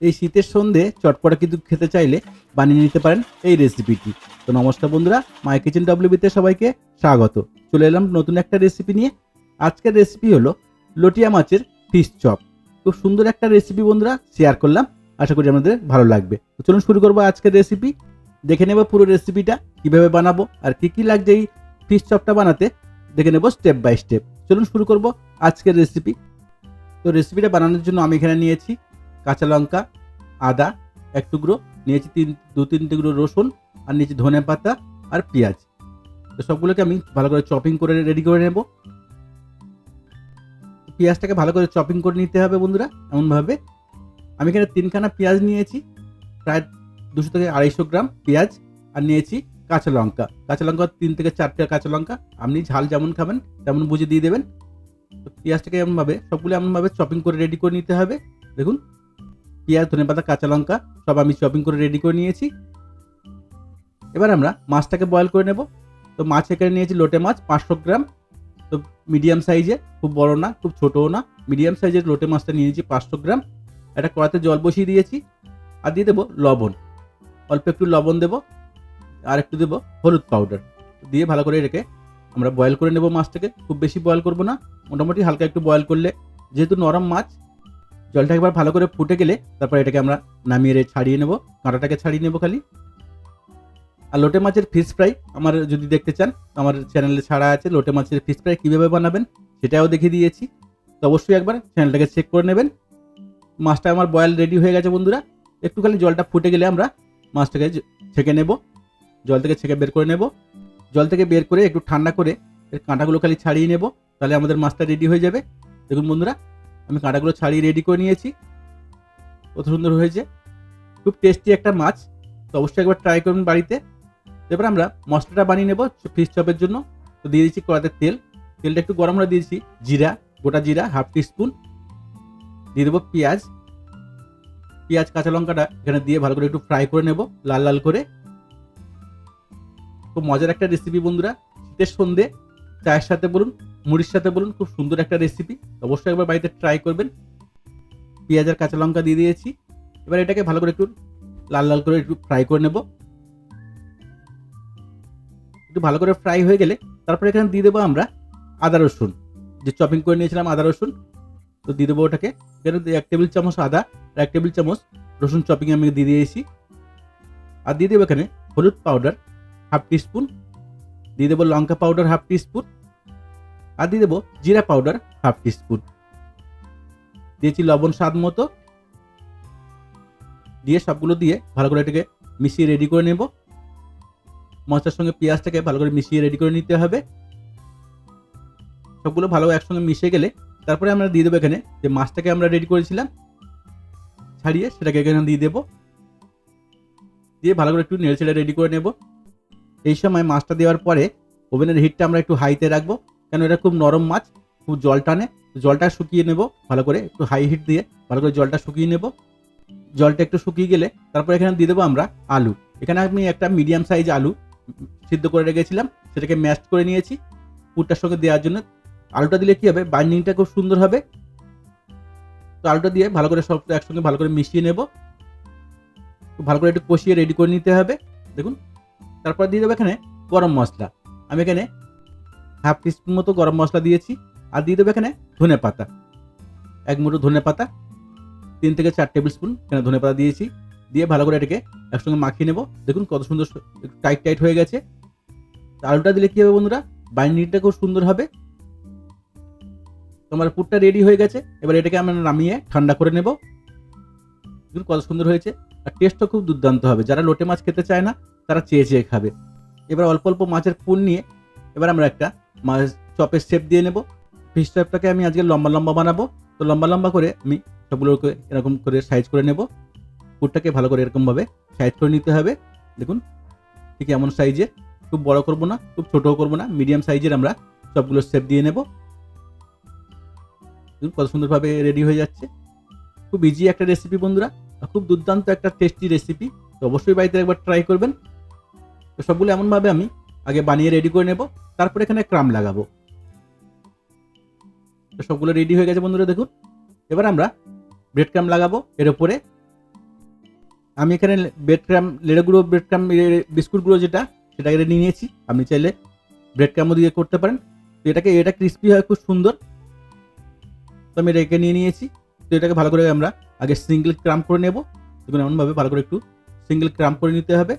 এই শীতের সন্ধে চটপটা কিন্তু খেতে চাইলে বানিয়ে নিতে পারেন এই রেসিপিটি। তো নমস্কার বন্ধুরা মাই কিচেন ডব্লিউবিতে সবাইকে স্বাগত। চলে এলাম নতুন একটা রেসিপি নিয়ে। আজকের রেসিপি হলো লটিয়া মাছের ফিশ চপ। খুব সুন্দর একটা রেসিপি বন্ধুরা শেয়ার করলাম। আশা করি আমাদের ভালো লাগবে। তো চলুন শুরু করব আজকের রেসিপি। দেখে নেব পুরো রেসিপিটা, কীভাবে বানাবো আর কি কি লাগছে এই ফিশ চপটা বানাতে। দেখে নেব স্টেপ বাই স্টেপ চলুন শুরু করব আজকের রেসিপি। তো রেসিপিটা বানানোর জন্য আমি এখানে নিয়েছি কাঁচা লঙ্কা, আদা এক টুকরো, নিয়েছি তিন, দু তিন টুকরো রসুন আর নিয়েছি ধনে পাতা আর পেঁয়াজ। তো সবগুলোকে আমি ভালো করে চপিং করে রেডি করে নেব। পেঁয়াজটাকে ভালো করে চপিং করে নিতে হবে বন্ধুরা, এমনভাবে। আমি এখানে তিনখানা পেঁয়াজ নিয়েছি, প্রায় দুশো থেকে আড়াইশো গ্রাম পেঁয়াজ আর নিয়েছি কাঁচা লঙ্কা। কাঁচা লঙ্কা তিন থেকে চারটে কাঁচা লঙ্কা, আপনি ঝাল যেমন খাবেন তেমন বুঝে দিয়ে দেবেন। পেঁয়াজটাকে এমনভাবে, সবগুলো এমনভাবে চপিং করে রেডি করে নিতে হবে। দেখুন পেঁয়াজ, ধনে পাতা, কাঁচা লঙ্কা, সব আমি চপিং করে রেডি করে নিয়েছি। এবার আমরা মাছটাকে বয়েল করে নেব। তো মাছ এখানে নিয়েছি লোটে মাছ, পাঁচশো গ্রাম। তো মিডিয়াম সাইজের খুব বড় না, খুব ছোটও না। মিডিয়াম সাইজের লোটে মাছটা নিয়েছি পাঁচশো গ্রাম। একটা কড়াতে জল বসিয়ে দিয়েছি। আর দিয়ে দেবো লবণ। অল্প একটু লবণ দেবো। আর একটু দেবো হলুদ পাউডার দিয়ে ভালো করে রেখে আমরা বয়েল করে নেব মাছটাকে। খুব বেশি বয়েল করব না। মোটামুটি হালকা একটু বয়েল করলে, যেহেতু নরম মাছ জলটা একবার ভালো করে ফুটে গেলে তারপর এটাকে আমরা নামিয়ে রে- ছাড়িয়ে নেব। কাঁটাটাকে ছাড়িয়ে নেব খালি। আর লোটে মাছের ফিশ ফ্রাই আমার যদি দেখতে চান, আমার চ্যানেলে ছাড়া আছে লোটে মাছের ফিশ ফ্রাই কীভাবে বানাবেন সেটাও দেখিয়ে দিয়েছি। তো অবশ্যই একবার চ্যানেলটাকে চেক করে নেবেন। মাছটা আমার বয়েল রেডি হয়ে গেছে বন্ধুরা। একটু খালি জলটা ফুটে গেলে আমরা মাছটাকে ছেঁকে নেব। জল থেকে ছেঁকে বের করে নেব। জল থেকে বের করে একটু ঠান্ডা করে এর কাঁটাগুলো খালি ছাড়িয়ে নেব। তাহলে আমাদের মাছটা রেডি হয়ে যাবে। দেখুন বন্ধুরা আমি কাঁটাগুলো ছাড়িয়ে রেডি করে নিয়েছি। কত সুন্দর হয়েছে। খুব টেস্টি একটা মাছ। তো অবশ্যই একবার ট্রাই করুন বাড়িতে। এবার আমরা মশলাটা বানিয়ে নেব ফিশ চপের জন্য। তো দিয়ে দিচ্ছি কড়াতে তেল। তেলটা একটু গরম হলে দিয়েছি জিরা, গোটা জিরা হাফ টিস্পুন দিয়ে দেবো পেঁয়াজ। পেঁয়াজ, কাঁচা লঙ্কাটা এখানে দিয়ে ভালো করে একটু ফ্রাই করে নেব, লাল লাল করে। খুব মজার একটা রেসিপি বন্ধুরা। শীতের সন্ধে চায়ের সাথে বলুন, মুড়ির সাথে বলুন, খুব সুন্দর একটা রেসিপি অবশ্যই একবার বাড়িতে ট্রাই করবেন। পেঁয়াজ আর কাঁচা লঙ্কা দিয়ে দিয়েছি। এবার এটাকে ভালো করে একটু লাল লাল করে একটু ফ্রাই করে নেব। একটু ভালো করে ফ্রাই হয়ে গেলে তারপরে এখানে দিয়ে দেবো আমরা আদা রসুন। যে চপিং করে নিয়েছিলাম আদা রসুন, তো দিয়ে দেবো ওটাকে। এখানে এক টেবিল চামচ আদা এক টেবিল চামচ রসুন চপিং আমি দিয়ে দিয়েছি। আর দিয়ে দেবো এখানে হলুদ পাউডার হাফ টিস্পুন দিয়ে দেবো লঙ্কা পাউডার হাফ টিস্পুন আর দিয়ে দেবো জিরা পাউডার হাফ টিস্পুন দিয়েছি লবণ স্বাদ মতো। দিয়ে সবগুলো দিয়ে ভালো করে এটাকে মিশিয়ে রেডি করে নেব। মশলার সঙ্গে পেঁয়াজটাকে ভালো করে মিশিয়ে রেডি করে নিতে হবে। সবগুলো ভালো একসঙ্গে মিশে গেলে তারপরে আমরা দিয়ে দেবো এখানে যে মাছটাকে আমরা রেডি করেছিলাম, ছাড়িয়ে সেটাকে এখানে দিয়ে দেবো। দিয়ে ভালো করে একটু নেড়ে ছেড়ে রেডি করে নেব। এই সময় মাছটা দেওয়ার পরে ওভেনের হিটটা আমরা একটু হাইতে রাখব। কেন এটা খুব নরম মাছ, খুব জল টানে। জলটা শুকিয়ে নেব, ভালো করে একটু হাই হিট দিয়ে ভালো করে জলটা শুকিয়ে নেব। জলটা একটু শুকিয়ে গেলে তারপর এখানে দিয়ে দেবো আমরা আলু। এখানে আমি একটা মিডিয়াম সাইজ আলু সিদ্ধ করে রেখেছিলাম, সেটাকে ম্যাশ করে নিয়েছি পুরটার সঙ্গে দেওয়ার জন্য। আলুটা দিলে কী হবে? বাইন্ডিংটা খুব সুন্দর হবে। তো আলুটা দিয়ে ভালো করে সব একসঙ্গে ভালো করে মিশিয়ে নেব। ভালো করে একটু কষিয়ে রেডি করে নিতে হবে। দেখুন তারপর দিয়ে দেবো এখানে গরম মশলা। আমি এখানে হাফ টিস্পুন মতো গরম মশলা দিয়েছি, আর দিয়ে দেবো এখানে ধনে পাতা। এক মুঠো ধনে পাতা, তিন থেকে চার টেবিল স্পুন এখানে ধনে পাতা দিয়েছি। দিয়ে ভালো করে এটাকে একসঙ্গে মাখিয়ে নেব। দেখুন কত সুন্দর টাইট টাইট হয়ে গেছে। আলুটা দিলে কী হবে বন্ধুরা? বাইন্ডিংটা খুব সুন্দর হবে। তোমার পুরটা রেডি হয়ে গেছে। এবার এটাকে আমরা নামিয়ে ঠান্ডা করে নেব। দেখুন কত সুন্দর হয়েছে। আর টেস্টও খুব দুর্দান্ত হবে। যারা লোটে মাছ খেতে চায় না, তারা চেয়ে চেয়ে খাবে। এবার অল্প অল্প মাছের পুর নিয়ে, এবার আমরা একটা মাছ চপের শেপ দিয়ে নেব। ফিশ চপটাকে আমি আজকে লম্বা লম্বা বানাবো। তো লম্বা লম্বা করে আমি সবগুলোকে এরকম করে সাইজ করে নেব। পুরটাকে ভালো করে এরকমভাবে সাইজ করে নিতে হবে। দেখুন, ঠিক এমন সাইজের খুব বড় করব না, খুব ছোটও করব না। মিডিয়াম সাইজের আমরা সবগুলো শেপ দিয়ে নেব। কত সুন্দরভাবে রেডি হয়ে যাচ্ছে। খুব ইজি একটা রেসিপি বন্ধুরা খুব দুর্দান্ত একটা টেস্টি রেসিপি তো অবশ্যই বাড়িতে একবার ট্রাই করবেন। তো সবগুলো এমনভাবে আমি আগে বানিয়ে রেডি করে নেব, তারপর এখানে ক্রাম লাগাবো। তো সবগুলো রেডি হয়ে গেছে বন্ধুরা, দেখুন। এবার আমরা ব্রেড ক্রাম লাগাবো, এর উপরে। আমি এখানে ব্রেড ক্রাম লেড়ে গুঁড়ো ব্রেড ক্রাম বিস্কুটগুলো যেটা সেটা এখানে নিয়ে নিয়েছি। আপনি চাইলে ব্রেড ক্রামও দিয়ে করতে পারেন। তো এটাকে, এটা ক্রিস্পি হয়, খুব সুন্দর। তো আমি রেখে নিয়ে নিয়েছি। তো এটাকে ভালো করে আমরা আগে সিঙ্গেল ক্রাম করে নেব। দেখুন, এমনভাবে ভালো করে একটু সিঙ্গেল ক্রাম করে নিতে হবে।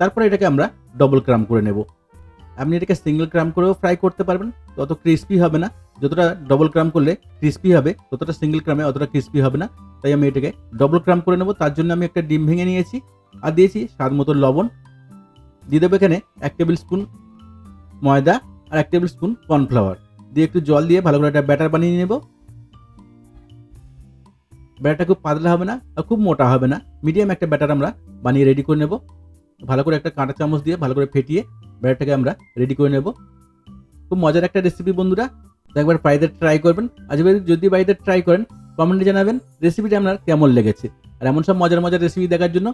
তারপরে এটাকে আমরা ডবল ক্রাম করে নেব। আপনি এটাকে সিঙ্গেল ক্রাম করেও ফ্রাই করতে পারবেন, তত ক্রিস্পি হবে না। যতটা ডবল ক্রাম করলে ক্রিস্পি হবে, ততটা সিঙ্গেল ক্রামে অতটা ক্রিস্পি হবে না। তাই আমি এটাকে ডবল ক্রাম করে নেব। তার জন্য আমি একটা ডিম ভেঙে নিয়েছি আর দিয়েছি স্বাদ মতো লবণ। দিয়ে দেবো এখানে এক টেবিল স্পুন ময়দা আর এক টেবিল স্পুন কর্নফ্লাওয়ার দিয়ে একটু জল দিয়ে ভালো করে একটা ব্যাটার বানিয়ে নেব। ব্যাটারটা খুব পাতলা হবে না আর খুব মোটা হবে না। মিডিয়াম একটা ব্যাটার আমরা বানিয়ে রেডি করে নেব। ভালো করে একটা কাঁটা চামচ দিয়ে ভালো করে ফেটিয়ে ব্যাটারটাকে আমরা রেডি করে নেব। খুব মজার একটা রেসিপি বন্ধুরা। একবার বাড়িতে ট্রাই করবেন। আজ যদি বাড়িতে ট্রাই করেন কমেন্টে জানাবেন রেসিপিটা আপনার কেমন লেগেছে। আর এমন সব মজার মজার রেসিপি দেখার জন্য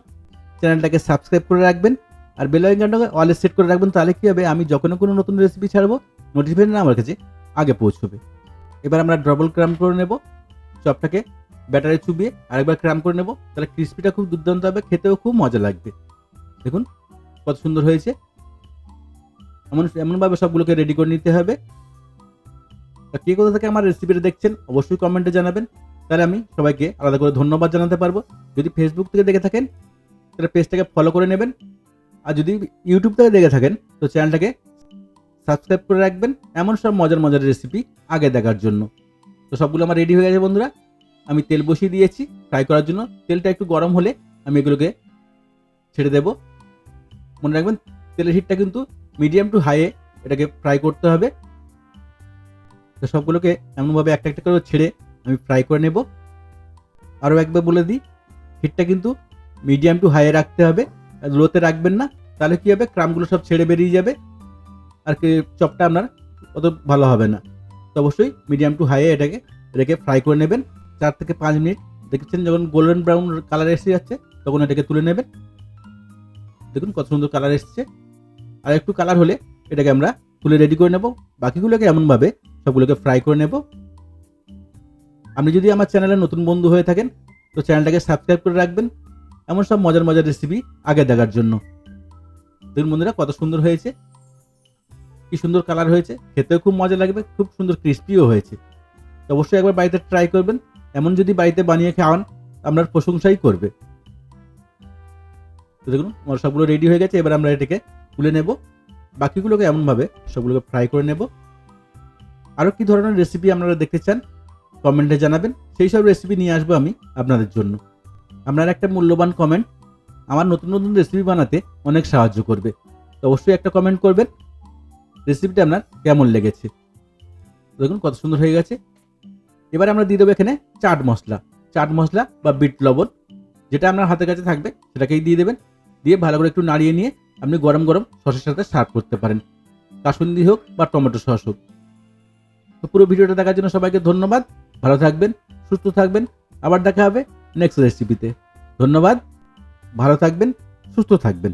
চ্যানেলটাকে সাবস্ক্রাইব করে রাখবেন। আর বেল আইকনটাকে অলে সেট করে রাখবেন। তাহলে কী হবে? আমি যখন কোনো নতুন রেসিপি ছাড়বো নোটিফিকেশন আমার কাছে আগে পৌঁছবে। এবার আমরা ডবল ক্রাম করে নেব। চপটাকে ব্যাটারে চুবিয়ে আরেকবার ক্রাম করে নেব। তাহলে ক্রিস্পিটা খুব দুর্দান্ত হবে, খেতেও খুব মজা লাগবে। দেখুন, কত সুন্দর হয়েছে। এমন, এমনভাবে সবগুলোকে রেডি করে নিতে হবে। কে কোথা থেকে আমার রেসিপিটা দেখছেন, অবশ্যই কমেন্টে জানাবেন। তাহলে আমি সবাইকে আলাদা করে ধন্যবাদ জানাতে পারব। যদি ফেসবুক থেকে দেখে থাকেন, তাহলে পেজটাকে ফলো করে নেবেন। আর যদি ইউটিউব থেকে দেখে থাকেন, তো চ্যানেলটাকে সাবস্ক্রাইব করে রাখবেন। এমন সব মজার মজার রেসিপি আগে দেখার জন্য। তো সবগুলো আমার রেডি হয়ে গেছে, বন্ধুরা। আমি তেল বসিয়ে দিয়েছি ফ্রাই করার জন্য। তেলটা একটু গরম হলে আমি এগুলোকে ছেড়ে দেব। মনে রাখবেন, তেলের হিটটা কিন্তু মিডিয়াম টু হাইয়ে এটাকে ফ্রাই করতে হবে। তো সবগুলোকে এমনভাবে একটা একটা করে ছেড়ে আমি ফ্রাই করে নেব। আরও একবার বলে দিই হিটটা কিন্তু মিডিয়াম টু হাইয়ে রাখতে হবে। লোতে রাখবেন না, তাহলে কী হবে? ক্রামগুলো সব ছেড়ে বেরিয়ে যাবে। আর কি চপটা আপনার অত ভালো হবে না। তো অবশ্যই মিডিয়াম টু হাইয়ে এটাকে রেখে ফ্রাই করে নেবেন। চার থেকে পাঁচ মিনিট। দেখছেন যখন গোল্ডেন ব্রাউন কালার এসে যাচ্ছে, তখন এটাকে তুলে নেবেন। দেখুন কত সুন্দর কালার এসছে। আর একটু কালার হলে এটাকে আমরা তুলে রেডি করে নেব। বাকিগুলোকে এমনভাবে সবগুলোকে ফ্রাই করে নেব। আপনি যদি আমার চ্যানেলে নতুন বন্ধু হয়ে থাকেন, তো চ্যানেলটাকে সাবস্ক্রাইব করে রাখবেন। এমন সব মজার মজার রেসিপি আগে দেখার জন্য। দেখুন বন্ধুরা, কত সুন্দর হয়েছে। কি সুন্দর কালার হয়েছে। খেতেও খুব মজা লাগবে, খুব সুন্দর ক্রিস্পিও হয়েছে। অবশ্যই একবার বাড়িতে ট্রাই করবেন। এমন যদি বাড়িতে বানিয়ে খাওয়ান, আপনার প্রশংসাই করবে। তো দেখুন, আমার সবগুলো রেডি হয়ে গেছে, এবার আমরা এটাকে তুলে নেব। বাকিগুলোকে এমনভাবে সবগুলোকে ফ্রাই করে নেব। আরও কি ধরনের রেসিপি আপনারা দেখতে চান কমেন্টে জানাবেন। সেই সব রেসিপি নিয়ে আসব আমি আপনাদের জন্য। আপনার একটা মূল্যবান কমেন্ট আমার নতুন নতুন রেসিপি বানাতে অনেক সাহায্য করবে। তো অবশ্যই একটা কমেন্ট করবেন রেসিপিটা আপনার কেমন লেগেছে। দেখুন, কত সুন্দর হয়ে গেছে। এবার আমরা দিয়ে দেবো এখানে চাট মশলা। চাট মশলা বা বিট লবণ, যেটা আপনার হাতের কাছে থাকবে, সেটাকেই দিয়ে দেবেন। দিয়ে ভালো করে একটু নাড়িয়ে নিয়ে আপনি গরম গরম সসের সাথে সার্ভ করতে পারেন। কাসুন্দি হোক বা টমেটো সস হোক। তো পুরো ভিডিওটা দেখার জন্য সবাইকে ধন্যবাদ। ভালো থাকবেন, সুস্থ থাকবেন। আবার দেখা হবে নেক্সট রেসিপিতে ধন্যবাদ, ভালো থাকবেন, সুস্থ থাকবেন।